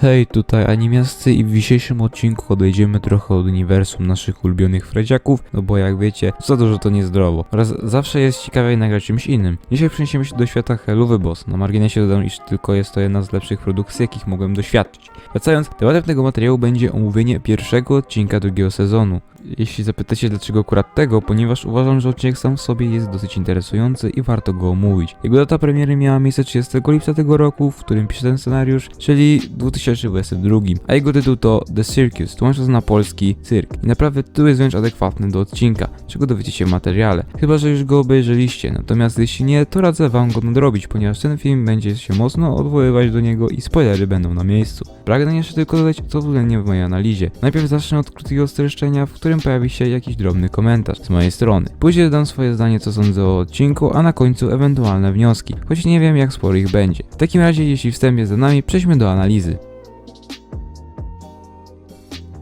Hej, tutaj Animiasty i w dzisiejszym odcinku odejdziemy trochę od uniwersum naszych ulubionych fredziaków, no bo jak wiecie, za dużo to niezdrowo. Oraz zawsze jest ciekawiej nagrać czymś innym. Dzisiaj przeniesiemy się do świata Hellowy Boss. Na marginesie dodam, iż tylko jest to jedna z lepszych produkcji, jakich mogłem doświadczyć. Wracając, tematem tego materiału będzie omówienie pierwszego odcinka drugiego sezonu. Jeśli zapytacie dlaczego akurat tego, ponieważ uważam, że odcinek sam w sobie jest dosyć interesujący i warto go omówić. Jego data premiery miała miejsce 30 lipca tego roku, w którym piszę ten scenariusz, czyli 2022, a jego tytuł to The Circus, tłumacząc na polski cyrk. I naprawdę tytuł jest wręcz adekwatny do odcinka, czego dowiecie się w materiale. Chyba, że już go obejrzeliście, natomiast jeśli nie, to radzę wam go nadrobić, ponieważ ten film będzie się mocno odwoływać do niego i spoilery będą na miejscu. Pragnę jeszcze tylko dodać, co uwzględnię w mojej analizie. Najpierw zacznę od krótkiego streszczenia, w którym pojawi się jakiś drobny komentarz z mojej strony. Później dodam swoje zdanie, co sądzę o odcinku, a na końcu ewentualne wnioski, choć nie wiem jak sporo ich będzie. W takim razie, jeśli wstęp jest za nami, przejdźmy do analizy.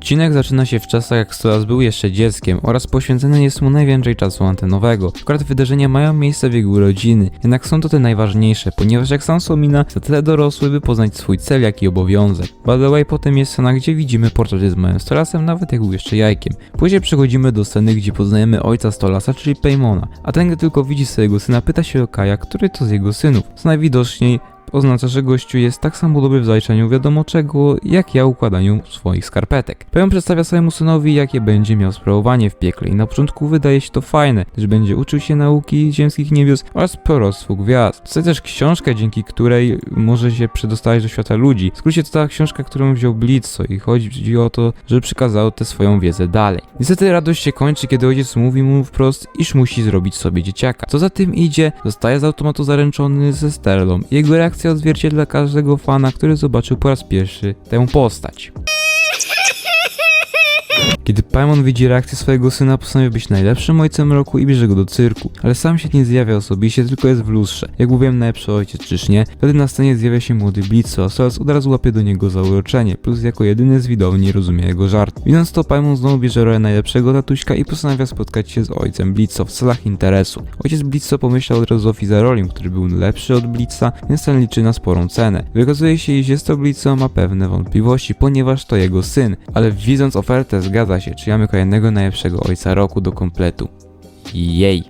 Odcinek zaczyna się w czasach, jak Stolas był jeszcze dzieckiem oraz poświęcony jest mu najwięcej czasu antenowego. Akurat wydarzenia mają miejsce w jego urodziny, jednak są to te najważniejsze, ponieważ jak sam wspomina, za tyle dorosły, by poznać swój cel, jak i obowiązek. By the way, potem jest scena, gdzie widzimy portrety z małym Stolasem, nawet jak był jeszcze jajkiem. Później przechodzimy do sceny, gdzie poznajemy ojca Stolasa, czyli Paymona, a ten, gdy tylko widzi swojego syna, pyta się o Kaja, który to z jego synów. Co najwidoczniej oznacza, że gościu jest tak samo dobry w zaliczaniu wiadomo czego, jak ja układaniu swoich skarpetek. Pełen przedstawia swojemu synowi, jakie będzie miał sprawowanie w piekle i na początku wydaje się to fajne, gdyż będzie uczył się nauki ziemskich niebios oraz proroctwu gwiazd. Jest też książka, dzięki której może się przedostać do świata ludzi. W skrócie to ta książka, którą wziął Blitzo i chodzi o to, żeby przekazał tę swoją wiedzę dalej. Niestety radość się kończy, kiedy ojciec mówi mu wprost, iż musi zrobić sobie dzieciaka. Co za tym idzie, zostaje z automatu zaręczony ze Sterlą. Jego reakcja odzwierciedla każdego fana, który zobaczył po raz pierwszy tę postać. Kiedy Paimon widzi reakcję swojego syna, postanawia być najlepszym ojcem roku i bierze go do cyrku. Ale sam się nie zjawia osobiście, tylko jest w lustrze. Jak mówiłem, najlepszy ojciec, czyż nie? Wtedy na scenie zjawia się młody Blitzo, a Solas od razu łapie do niego zauroczenie, plus jako jedyny z widowni rozumie jego żart. Widząc to, Paimon znowu bierze rolę najlepszego tatuśka i postanawia spotkać się z ojcem Blitzo w celach interesu. Ojciec Blitzo pomyślał od razu o Fizarolim, który był lepszy od Blitza, więc ten liczy na sporą cenę. Wykazuje się, iż jest to Blitzo ma pewne wątpliwości, ponieważ to jego syn, ale widząc ofertę zgadza się, czy mamy kolejnego najlepszego ojca roku do kompletu. Jej.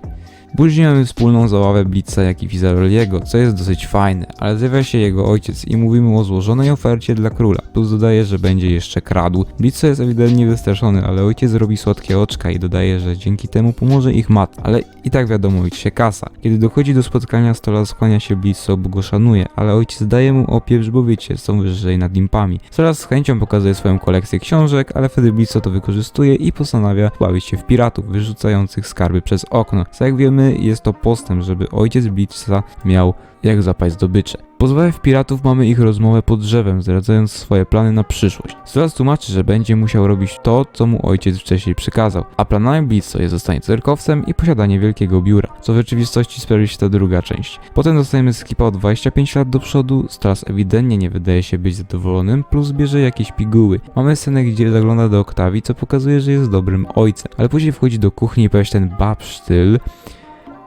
Później mamy wspólną zabawę Blitza jak i Fizaroliego, co jest dosyć fajne, ale zjawia się jego ojciec i mówi mu o złożonej ofercie dla króla, plus dodaje, że będzie jeszcze kradł. Blitzo jest ewidentnie wystraszony, ale ojciec robi słodkie oczka i dodaje, że dzięki temu pomoże ich mat, ale i tak wiadomo, liczy się kasa. Kiedy dochodzi do spotkania, Stola skłania się Blitzo, bo go szanuje, ale ojciec daje mu opieprz, bo wiecie, są wyżej nad impami. Stolas z chęcią pokazuje swoją kolekcję książek, ale wtedy Blitzo to wykorzystuje i postanawia bawić się w piratów, wyrzucających skarby przez okno. Co jak wiemy, jest to postęp, żeby ojciec Blitza miał jak zapaść zdobycze. Pozbawiając piratów mamy ich rozmowę pod drzewem, zdradzając swoje plany na przyszłość. Stolas tłumaczy, że będzie musiał robić to, co mu ojciec wcześniej przykazał, a planami Blitzo jest zostanie cyrkowcem i posiadanie wielkiego biura, co w rzeczywistości sprawi się ta druga część. Potem dostajemy skipa o 25 lat do przodu, Stolas ewidentnie nie wydaje się być zadowolonym, plus bierze jakieś piguły. Mamy scenę, gdzie zagląda do Oktawii, co pokazuje, że jest dobrym ojcem, ale później wchodzi do kuchni i pojawia się ten babsztyl,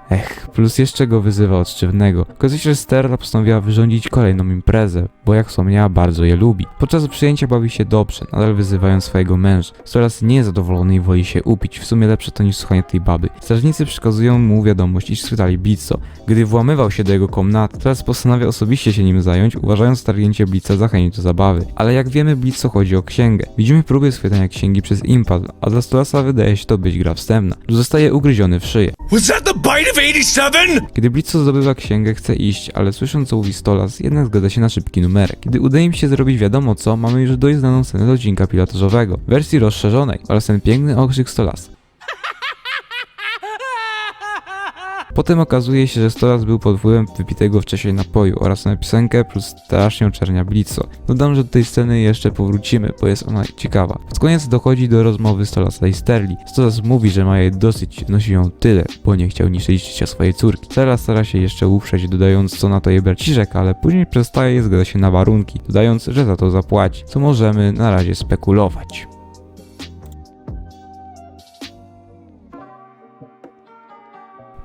Ech, plus jeszcze go wyzywa od sztywnego. Okazuje się, że Sterla postanowiła wyrządzić kolejną imprezę, bo jak wspomniała, bardzo je lubi. Podczas przyjęcia bawi się dobrze, nadal wyzywając swojego męża. Coraz jest zadowolony i woli się upić, w sumie lepsze to niż słuchanie tej baby. Strażnicy przekazują mu wiadomość, iż schwytali Blitzo. Gdy włamywał się do jego komnaty, teraz postanawia osobiście się nim zająć, uważając stargnięcie Blitza za chęć do zabawy. Ale jak wiemy, Blitzo chodzi o księgę. Widzimy próby schwytania księgi przez impad, a dla Stolasa wydaje się to być gra wstępna. Zostaje ugryziony w szyję. Was that the bite of 87? Kiedy Blitzo zdobywa księgę, chce iść, ale słysząc co mówi Stolas, jednak zgadza się na szybki numerek. Kiedy udaje im się zrobić wiadomo co, mamy już dość znaną scenę do odcinka pilotażowego, wersji rozszerzonej oraz ten piękny okrzyk Stolasa. Potem okazuje się, że Stolas był pod wpływem wypitego wcześniej napoju oraz na piosenkę plus strasznie oczernia Blitzo. Dodam, że do tej sceny jeszcze powrócimy, bo jest ona ciekawa. Pod koniec dochodzi do rozmowy Stolasa i Sterli. Stolas mówi, że ma jej dosyć, nosi ją tyle, bo nie chciał niszczyć życia swojej córki. Stella stara się jeszcze uprzeć, dodając co na to jej braciszek, ale później przestaje i zgadza się na warunki, dodając, że za to zapłaci, co możemy na razie spekulować.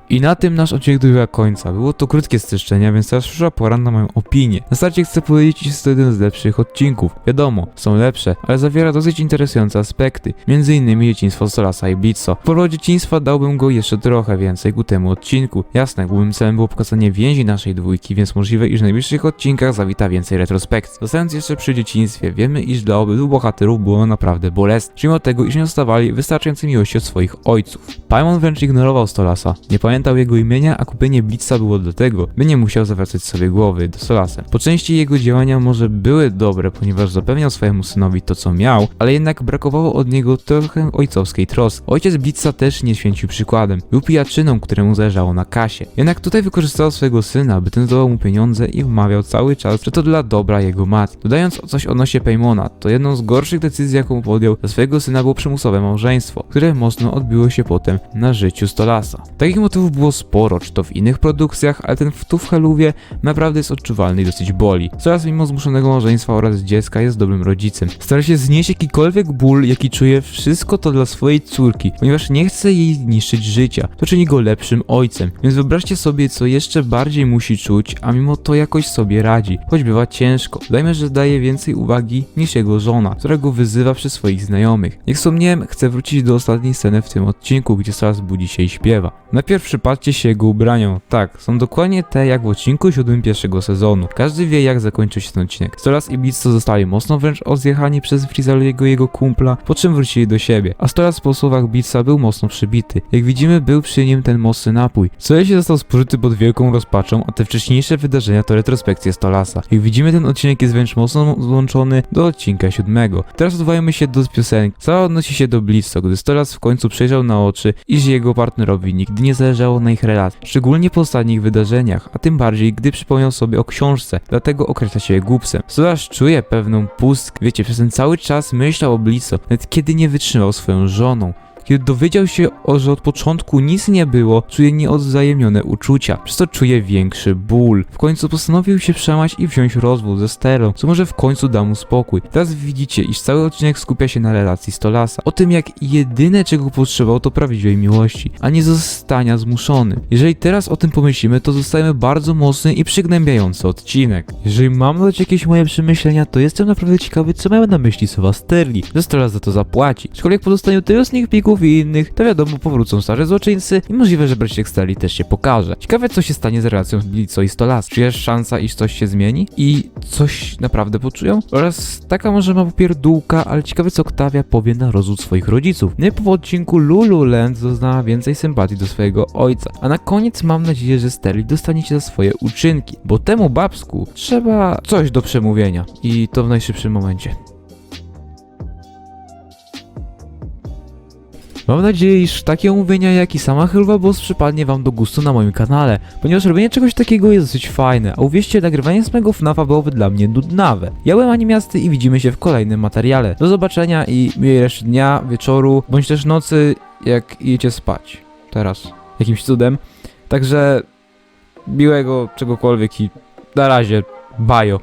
I na tym nasz odcinek dobiega końca. Było to krótkie streszczenie, więc teraz przyszła pora na moją opinię. Na starcie chcę powiedzieć, że jest to jeden z lepszych odcinków. Wiadomo, są lepsze, ale zawiera dosyć interesujące aspekty. Innymi dzieciństwo Solasa i Blitzo. W powrocie dzieciństwa dałbym go jeszcze trochę więcej ku temu odcinku. Jasne, głównym celem było pokazanie więzi naszej dwójki, więc możliwe, iż w najbliższych odcinkach zawita więcej retrospekcji. Zostając jeszcze przy dzieciństwie, wiemy, iż dla obydwu bohaterów było naprawdę bolesne. Mimo tego, iż nie dostawali wystarczającej miłości od swoich ojców. Paimon wręcz ignorował Stolasa. Nie pamiętał jego imienia, a kupienie Blitza było dlatego, by nie musiał zawracać sobie głowy do Solasa. Po części jego działania może były dobre, ponieważ zapewniał swojemu synowi to, co miał, ale jednak brakowało od niego trochę ojcowskiej troski. Ojciec Blitza też nie święcił przykładem. Był pijaczyną, któremu zależało na kasie. Jednak tutaj wykorzystał swojego syna, by ten zdołał mu pieniądze i wmawiał cały czas, że to dla dobra jego matki. Dodając coś odnośnie Paymona, to jedną z gorszych decyzji, jaką podjął dla swojego syna było przymusowe małżeństwo, które mocno odbiło się potem na życiu Stolasa. Takich motywów było sporo, czy to w innych produkcjach, ale ten w tu w Heluwie naprawdę jest odczuwalny i dosyć boli. Stolas mimo zmuszonego małżeństwa oraz dziecka jest dobrym rodzicem. Stara się znieść jakikolwiek ból, jaki czuje, wszystko to dla swojej córki, ponieważ nie chce jej zniszczyć życia. To czyni go lepszym ojcem. Więc wyobraźcie sobie, co jeszcze bardziej musi czuć, a mimo to jakoś sobie radzi, choć bywa ciężko. Dajmy, że daje więcej uwagi niż jego żona, która go wyzywa przy swoich znajomych. Jak wspomniałem, chcę wrócić do ostatniej sceny w tym odcinku, gdzie Stolas budzi się i śpiewa. Najpierw przypatrzcie się jego ubraniom. Tak, są dokładnie te jak w odcinku siódmym pierwszego sezonu. Każdy wie jak zakończył się ten odcinek. Stolas i Blitzo zostali mocno wręcz odjechani przez Frizaliego i jego kumpla, po czym wrócili do siebie. A Stolas po słowach Blitza był mocno przybity. Jak widzimy był przy nim ten mocny napój. Stolas został spożyty pod wielką rozpaczą, a te wcześniejsze wydarzenia to retrospekcje Stolasa. Jak widzimy ten odcinek jest wręcz mocno złączony do odcinka siódmego. Teraz odwołajmy się do piosenki. Cała odnosi się do Blitzo, gdy Stolas w końcu przejrzał na oczy, iż jego partnerowi nigdy nie zależało na ich relacji, szczególnie po ostatnich wydarzeniach, a tym bardziej gdy przypomniał sobie o książce, dlatego określa się je głupsem. Stolas czuje pewną pustkę, wiecie, przez ten cały czas myślał o Blitzo, nawet kiedy nie wytrzymał swoją żoną. Kiedy dowiedział się, o, że od początku nic nie było, czuje nieodzajemnione uczucia, przez to czuje większy ból. W końcu postanowił się przemać i wziąć rozwód ze Sterą, co może w końcu da mu spokój. Teraz widzicie, iż cały odcinek skupia się na relacji Stolasa, o tym jak jedyne czego potrzebował to prawdziwej miłości, a nie zostania zmuszonym. Jeżeli teraz o tym pomyślimy, to zostajemy bardzo mocny i przygnębiający odcinek. Jeżeli mam dać jakieś moje przemyślenia, to jestem naprawdę ciekawy, co miały na myśli Sowa Sterli, że Stolas za to zapłaci. Aczkolwiek po dostaniu tylu sneak peeków i innych, to wiadomo, powrócą starzy złoczyńcy i możliwe, że Braciszek Sterli też się pokaże. Ciekawe, co się stanie z relacją Blitzo i Stolas. Czy jest szansa, iż coś się zmieni i coś naprawdę poczują? Oraz taka może ma popierdółka, ale ciekawe, co Oktawia powie na rozwód swoich rodziców. Nie po odcinku Lulu Land doznała więcej sympatii do swojego ojca. A na koniec mam nadzieję, że Sterli dostanie się za swoje uczynki, bo temu babsku trzeba coś do przemówienia. I to w najszybszym momencie. Mam nadzieję, iż takie omówienia, jak i sama Helva Boss przypadnie wam do gustu na moim kanale, ponieważ robienie czegoś takiego jest dosyć fajne, a uwierzcie, nagrywanie samego FNAFa byłoby dla mnie nudnawe. Ja byłem Animiasty i widzimy się w kolejnym materiale. Do zobaczenia i miłej reszty dnia, wieczoru, bądź też nocy, jak idziecie spać. Teraz. Jakimś cudem. Także miłego czegokolwiek i na razie. Bajo.